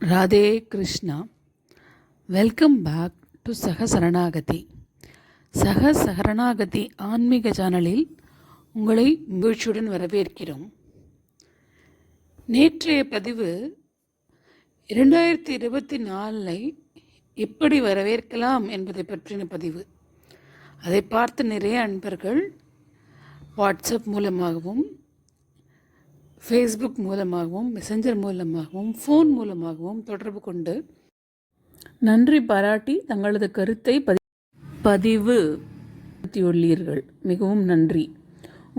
Radhe Krishna. Welcome back to சக சரணாகதி. சக சரணாகதி ஆன்மீக சேனலில் உங்களை மகிழ்ச்சியுடன் வரவேற்கிறோம். நேற்றைய பதிவு இரண்டாயிரத்தி இருபத்தி நாலை எப்படி வரவேற்கலாம் என்பதை பற்றின பதிவு. அதை பார்த்து நிறைய அன்பர்கள் வாட்ஸ்அப் மூலமாகவும் ஃபேஸ்புக் மூலமாகவும் மெசஞ்சர் மூலமாகவும் ஃபோன் மூலமாகவும் தொடர்பு கொண்டு நன்றி பாராட்டி தங்களது கருத்தை பதி பதிவு உள்ளீர்கள் மிகவும் நன்றி.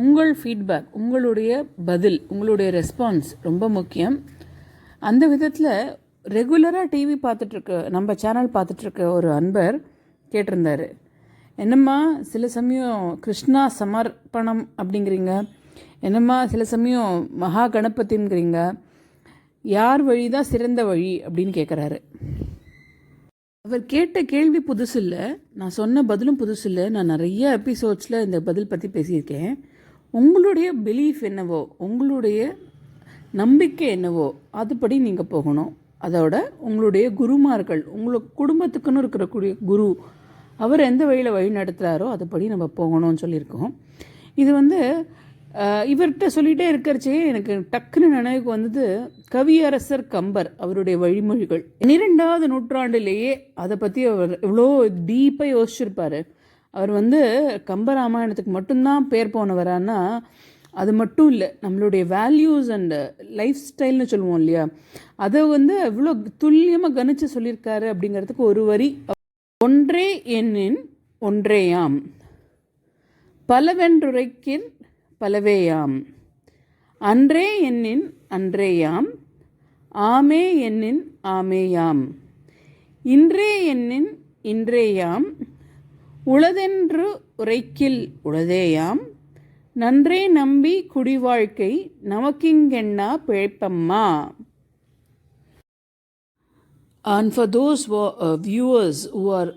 உங்கள் ஃபீட்பேக் உங்களுடைய பதில் உங்களுடைய ரெஸ்பான்ஸ் ரொம்ப முக்கியம். அந்த விதத்தில் ரெகுலராக டிவி பார்த்துட்ருக்க நம்ம சேனல் பார்த்துட்ருக்க ஒரு அன்பர் கேட்டிருந்தாரு. என்னம்மா சில சமயம் கிருஷ்ணா சமர்ப்பணம் அப்படிங்கிறீங்க. என்னம்மா சில சமயம் மகா கணபதிங்கிறீங்க. யார் வழி தான் சிறந்த வழி அப்படின்னு கேட்குறாரு அவர் கேட்ட கேள்வி புதுசு இல்லை. நான் சொன்ன பதிலும் புதுசு இல்லை. நான் நிறைய எபிசோட்ஸில் இந்த பதில் பற்றி பேசியிருக்கேன். உங்களுடைய பிலீஃப் என்னவோ உங்களுடைய நம்பிக்கை என்னவோ அதுபடி நீங்கள் போகணும். அதோட உங்களுடைய குருமார்கள் உங்களுக்கு குடும்பத்துக்குன்னு இருக்கக்கூடிய குரு அவர் எந்த வழியில் வழி நடத்துகிறாரோ அதுபடி நம்ம போகணும்னு சொல்லியிருக்கோம். இது வந்து இவர்கிட்ட சொல்லிகிட்டே இருக்கிறச்சே எனக்கு டக்குன்னு நினைவுக்கு வந்தது கவியரசர் கம்பர் அவருடைய வழிமொழிகள். பன்னிரெண்டாவது நூற்றாண்டிலேயே அதை பற்றி அவர் இவ்வளோ டீப்பாக யோசிச்சிருப்பார். அவர் வந்து கம்பராமாயணத்துக்கு மட்டும்தான் பேர் போனவரானா அது மட்டும் இல்லை நம்மளுடைய வேல்யூஸ் அண்ட் லைஃப் ஸ்டைல்னு சொல்லுவோம் இல்லையா? அதை வந்து எவ்வளோ துல்லியமாக கணிச்சு சொல்லியிருக்காரு அப்படிங்கிறதுக்கு ஒரு வரி. ஒன்றே எண்ணின் ஒன்றேயாம். பலவென்றுரைக்கின் பலவேயாம். அன்றே என்னின் அன்றேயாம் ஆமே என்னின் ஆமேயாம். இன்றே என்னின் இன்றேயாம் உளதென்று உரைக்கில் உளதேயாம். நன்றே நம்பி குடிவாழ்க்கை நமக்கிங்கெண்ணா பிழைப்பம்மா. And for those who are, uh, viewers who are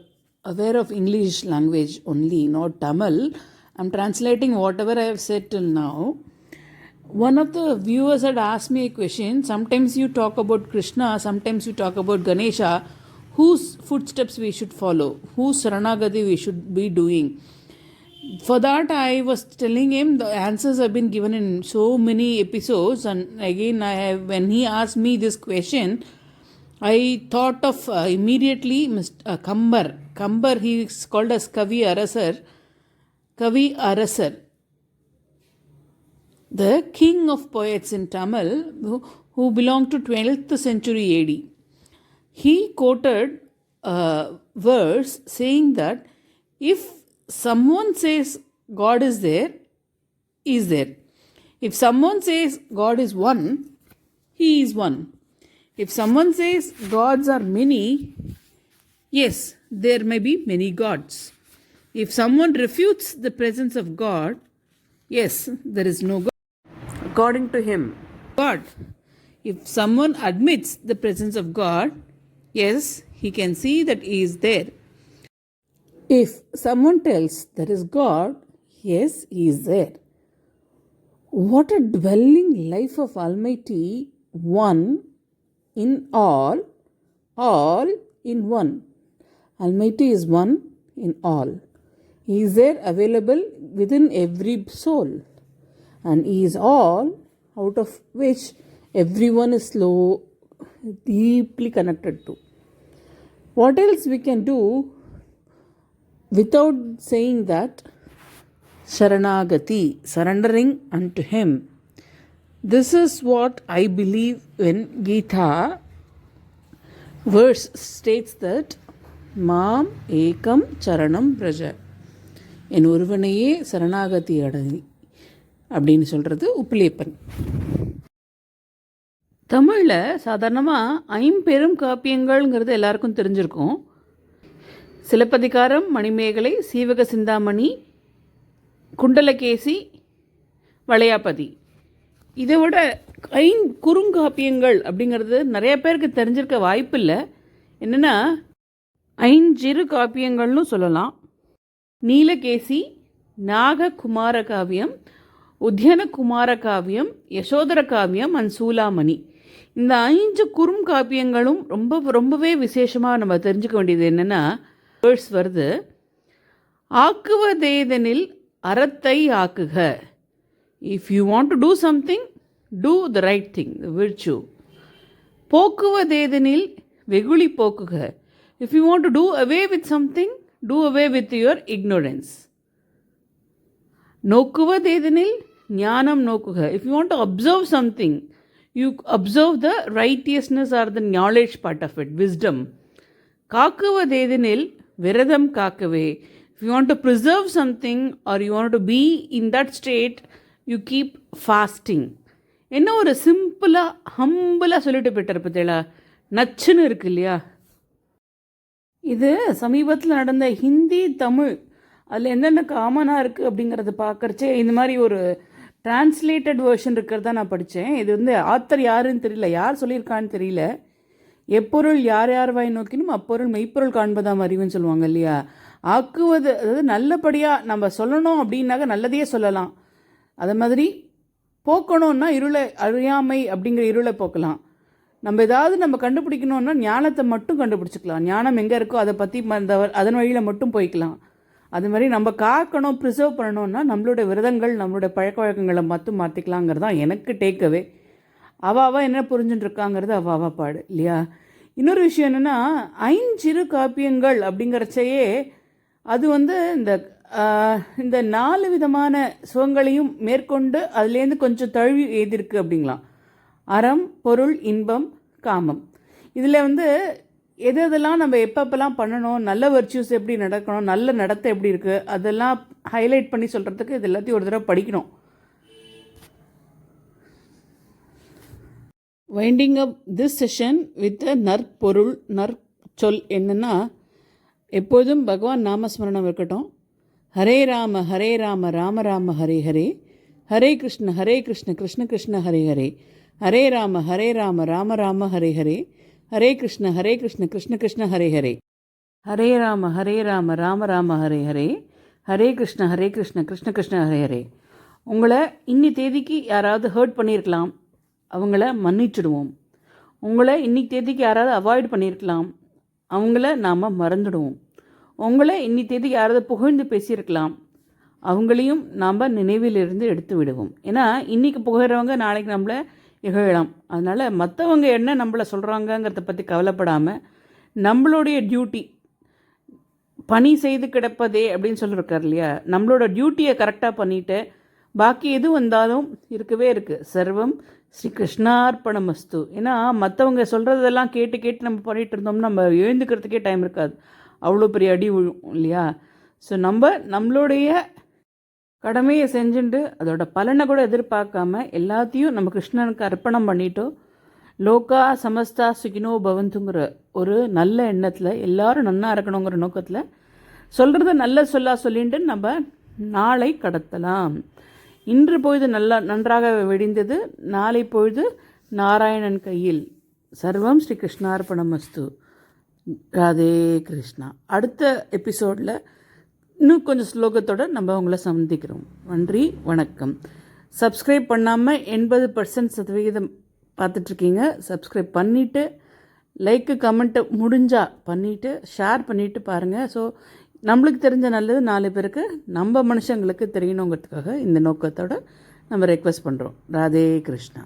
aware of English language only, not Tamil, I'm translating whatever I have said till now. One of the viewers had asked me a question. Sometimes you talk about Krishna, sometimes you talk about Ganesha. Whose footsteps we should follow? Whose Saranagati we should be doing? For that, I was telling him the answers have been given in so many episodes. And again, I have when he asked me this question, I thought of uh, immediately Mr. Uh, Kambar. Kambar, he is called as Kavi Arasar Kavi Arasar, the king of poets in Tamil, who, belonged to 12th century AD. He quoted a verse saying that if someone says God is there, is there. If someone says God is one, he is one. If someone says gods are many, yes, there may be many gods. If someone refutes the presence of God, yes, there is no God. According to him, God. If someone admits the presence of God, yes, he can see that he is there. If someone tells there is God, yes, he is there. What a dwelling life of Almighty, one in all, all in one. Almighty is one in all. Is there available within every soul. And is all out of which everyone is slow, deeply connected to. What else we can do without saying that? Sharanagati, surrendering unto Him. This is what I believe when Gita verse states that Mam Ekam Charanam Braja. என் ஒருவனையே சரணாகதி அடங்கி அப்படின்னு சொல்கிறது உப்பிலியப்பன் தமிழில் சாதாரணமாக ஐம்பெரும் காப்பியங்கள்ங்கிறது எல்லாருக்கும் தெரிஞ்சிருக்கும். சிலப்பதிகாரம் மணிமேகலை சீவக சிந்தாமணி குண்டலகேசி வளையாபதி. இதை விட ஐ குறுங்காப்பியங்கள் அப்படிங்கிறது நிறைய பேருக்கு தெரிஞ்சிருக்க வாய்ப்பு இல்லை என்னென்னா ஐஞ்சிறு காப்பியங்கள்னு சொல்லலாம். நீலகேசி நாககுமார காவியம் உத்தியனகுமார காவியம் யசோதர காவியம் அண்ட் சூலாமணி. இந்த ஐந்து குறும் காப்பியங்களும் ரொம்ப ரொம்பவே விசேஷமாக நம்ம தெரிஞ்சுக்க வேண்டியது என்னென்னா வேர்ட்ஸ் வருது. ஆக்குவதேதனில் அறத்தை ஆக்குக. If you want to do something do the right thing the virtue போக்குவதேதனில் வெகுளி போக்குக. If you want to do away with something do away with your ignorance நோக்குவதேதனில் ஞானம் நோக்குக. If you want to observe something you observe the righteousness or the knowledge part of it wisdom காக்குவதேதெனில் விரதம் காக்கவே. If you want to preserve something or you want to be in that state you keep fasting என்ன ஒரு சிம்பிளாக ஹம்பிளாக சொல்லிட்டு போயிட்டார் பத்தியலா நச்சுன்னு இருக்கு இல்லையா? இது சமீபத்தில் நடந்த ஹிந்தி தமிழ் அதில் என்னென்ன காமனாக இருக்குது அப்படிங்கிறத பார்க்குறச்சே இந்த மாதிரி ஒரு டிரான்ஸ்லேட்டட் வேர்ஷன் இருக்கிறதா நான் படித்தேன் இது வந்து ஆத்தர் யாருன்னு தெரியல. யார் சொல்லியிருக்கான்னு தெரியல. எப்பொருள் யார் யார் வாய் நோக்கினும் அப்பொருள் மெய்ப்பொருள் காண்பதாம் அறிவுன்னு சொல்லுவாங்க இல்லையா? ஆக்குவது அதாவது நல்லபடியாக நம்ம சொல்லணும் அப்படின்னாக்க நல்லதையே சொல்லலாம். அது மாதிரி போக்கணும்னா இருளை அறியாமை அப்படிங்கிற இருளை போக்கலாம். நம்ம ஏதாவது நம்ம கண்டுபிடிக்கணும்னா ஞானத்தை மட்டும் கண்டுபிடிச்சிக்கலாம். ஞானம் எங்கே இருக்கோ அதை பற்றி அந்த அதன் வழியில் மட்டும் போய்க்கலாம். அது மாதிரி நம்ம காக்கணும் ப்ரிசர்வ் பண்ணணும்னா நம்மளுடைய விரதங்கள் நம்மளுடைய பழக்க வழக்கங்களை மட்டும் மாற்றிக்கலாங்கிறது தான் எனக்கு டேக்கவே அவாவா என்ன புரிஞ்சுட்டு இருக்காங்கிறது அவள் பாடு இல்லையா? இன்னொரு விஷயம் என்னென்னா ஐஞ்சிறு காப்பியங்கள் அப்படிங்கிறச்சையே அது வந்து இந்த இந்த நாலு விதமான சுகங்களையும் மேற்கொண்டு அதுலேருந்து கொஞ்சம் தழுவி எழுதியிருக்கு அப்படிங்களாம். அறம் பொருள் இன்பம் காமம். இதில் வந்து எது எதெல்லாம் நம்ம எப்பப்பெல்லாம் பண்ணணும் நல்ல வர்ச்சியூஸ் எப்படி நடக்கணும் நல்ல நடத்தை எப்படி இருக்குது அதெல்லாம் ஹைலைட் பண்ணி சொல்கிறதுக்கு இது எல்லாத்தையும் ஒரு தடவை படிக்கணும். Winding up this session with நற்பொருள் நற்சொல் என்னென்னா எப்போதும் பகவான் நாமஸ்மரணம் இருக்கட்டும். ஹரே ராம ஹரே ராம ராம ராம ஹரே ஹரே. ஹரே கிருஷ்ண ஹரே கிருஷ்ண கிருஷ்ண கிருஷ்ண ஹரே ஹரே. ஹரே ராம ஹரே ராம ராம ராம ஹரே ஹரே. ஹரே கிருஷ்ண ஹரே கிருஷ்ண கிருஷ்ண கிருஷ்ண ஹரே ஹரே. ஹரே ராம ஹரே ராம ராம ராம ஹரே ஹரே. ஹரே கிருஷ்ண ஹரே கிருஷ்ண கிருஷ்ண கிருஷ்ண ஹரே ஹரே. உங்களை இன்னி தேதிக்கு யாராவது ஹர்ட் பண்ணியிருக்கலாம். அவங்கள மன்னிச்சிடுவோம். உங்களை இன்னைக்கு தேதிக்கு யாராவது அவாய்ட் பண்ணியிருக்கலாம். அவங்கள நாம் மறந்துடுவோம். உங்களை இன்னி தேதிக்கு யாராவது புகழ்ந்து பேசியிருக்கலாம். அவங்களையும் நாம் நினைவிலிருந்து எடுத்து விடுவோம் ஏன்னா இன்றைக்கி புகழ்கிறவங்க நாளைக்கு நம்மளை இகழலாம். அதனால் மற்றவங்க என்ன நம்மளை சொல்கிறாங்கங்கிறத பற்றி கவலைப்படாமல் நம்மளுடைய டியூட்டி பணி செய்து கிடப்பதே அப்படின்னு சொல்லியிருக்கார் இல்லையா? நம்மளோட டியூட்டியை கரெக்டாக பண்ணிவிட்டு பாக்கி எது வந்தாலும் இருக்கவே இருக்குது சர்வம் ஸ்ரீ கிருஷ்ணார்ப்பணமஸ்து ஏன்னா மற்றவங்க சொல்கிறதெல்லாம் கேட்டு கேட்டு நம்ம பண்ணிகிட்டு இருந்தோம்னா நம்ம எழுந்துக்கிறதுக்கே டைம் இருக்காது. அவ்வளோ பெரிய அடி விழும் இல்லையா? ஸோ நம்ம நம்மளுடைய கடமையை செஞ்சுட்டு அதோட பலனை கூட எதிர்பார்க்காம எல்லாத்தையும் நம்ம கிருஷ்ணனுக்கு அர்ப்பணம் பண்ணிட்டோம். லோகா சமஸ்தா சுகினோ பவந்துங்கிற ஒரு நல்ல எண்ணத்தில் எல்லாரும் நன்னா இருக்கணுங்கிற நோக்கத்தில் சொல்கிறத நல்ல சொல்லா சொல்லிட்டு நம்ம நாளை கடத்தலாம். இன்று பொழுது நல்லா நன்றாக வெடிந்தது நாளை பொழுது நாராயணன் கையில். சர்வம் ஸ்ரீ கிருஷ்ணார்ப்பணமஸ்து ராதே கிருஷ்ணா. அடுத்த எபிசோடில் இன்னும் கொஞ்சம் ஸ்லோகத்தோடு நம்ம உங்களை சந்திக்கிறோம். நன்றி வணக்கம். சப்ஸ்கிரைப் பண்ணாமல் எண்பது பர்சன்ட் சதவிகிதம் பார்த்துட்ருக்கீங்க. சப்ஸ்கிரைப் பண்ணிவிட்டு லைக்கு கமெண்ட்டு முடிஞ்சால் பண்ணிவிட்டு ஷேர் பண்ணிவிட்டு பாருங்கள் ஸோ நம்மளுக்கு தெரிஞ்ச நல்லது நாலு பேருக்கு நம்ம மனுஷங்களுக்கு தெரியணுங்கிறதுக்காக இந்த நோக்கத்தோடு நம்ம ரெக்வஸ்ட் பண்ணுறோம் ராதே கிருஷ்ணா.